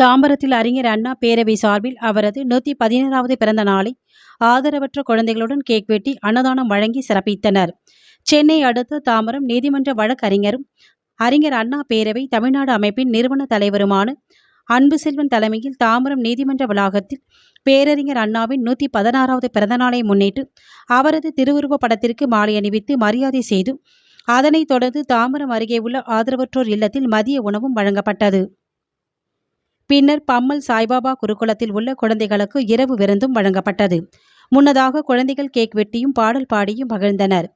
தாம்பரத்தில் அறிஞர் அண்ணா பேரவை சார்பில் அவரது நூற்றி பதினேழாவது பிறந்த நாளை ஆதரவற்ற குழந்தைகளுடன் கேக் வெட்டி அன்னதானம் வழங்கி சிறப்பித்தனர். சென்னை அடுத்த தாம்பரம் நீதிமன்ற வழக்கறிஞரும் அறிஞர் அண்ணா பேரவை தமிழ்நாடு அமைப்பின் நிறுவன தலைவருமான அன்பு செல்வன் தலைமையில் தாம்பரம் நீதிமன்ற வளாகத்தில் பேரறிஞர் அண்ணாவின் நூற்றி பதினாறாவது பிறந்தநாளை முன்னிட்டு அவரது திருவுருவப் படத்திற்கு மாலை அணிவித்து மரியாதை செய்து அதனைத் தொடர்ந்து தாம்பரம் அருகே உள்ள ஆதரவற்றோர் இல்லத்தில் மதிய உணவும் வழங்கப்பட்டது. பின்னர் பம்மல் சாய்பாபா குருகுலத்தில் உள்ள குழந்தைகளுக்கு இரவு விருந்தும் வழங்கப்பட்டது. முன்னதாக குழந்தைகள் கேக் வெட்டியும் பாடல் பாடியும் மகிழ்ந்தனர்.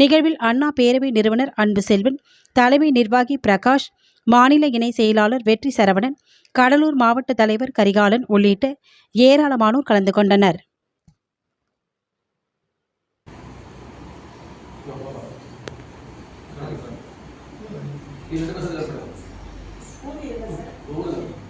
நிகழ்வில் அண்ணா பேரவை நிறுவனர் அன்பு செல்வன் தலைமை நிர்வாகி பிரகாஷ் மாநில இணை செயலாளர் வெற்றி சரவணன் கடலூர் மாவட்ட தலைவர் கரிகாலன் உள்ளிட்ட ஏராளமானோர் கலந்து கொண்டனர். Anadada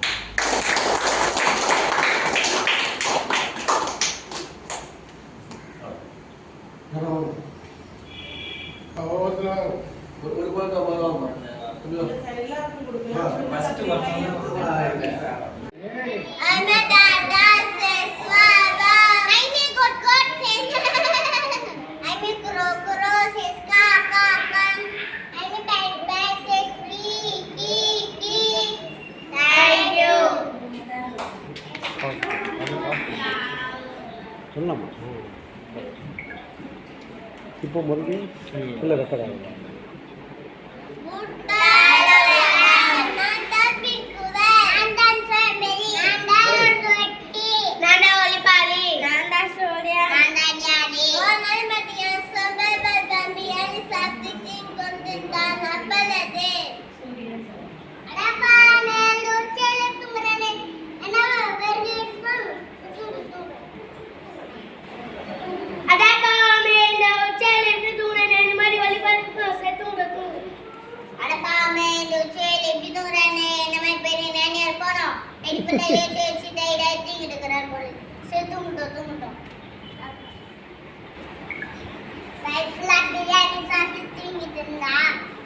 ki. Thank you. சொல்லலாமா இப்போ மறுபடியும் இல்லை ரெக்கார்ட்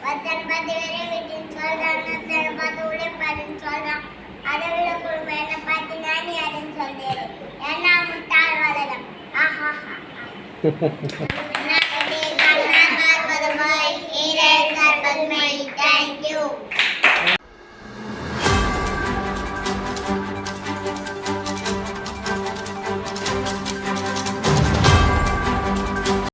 ஒருத்தன் பார்த்து வெளியே விட்டுன்னு சொல்றான் ஒருத்தன் பார்த்து உள்ளே பாருன்னு சொல்றான் அதை விட குடும்ப என்ன பார்த்து நானி யாருன்னு சொல்றாரு ஏன்னா முட்டாள் வளரம் ஆஹா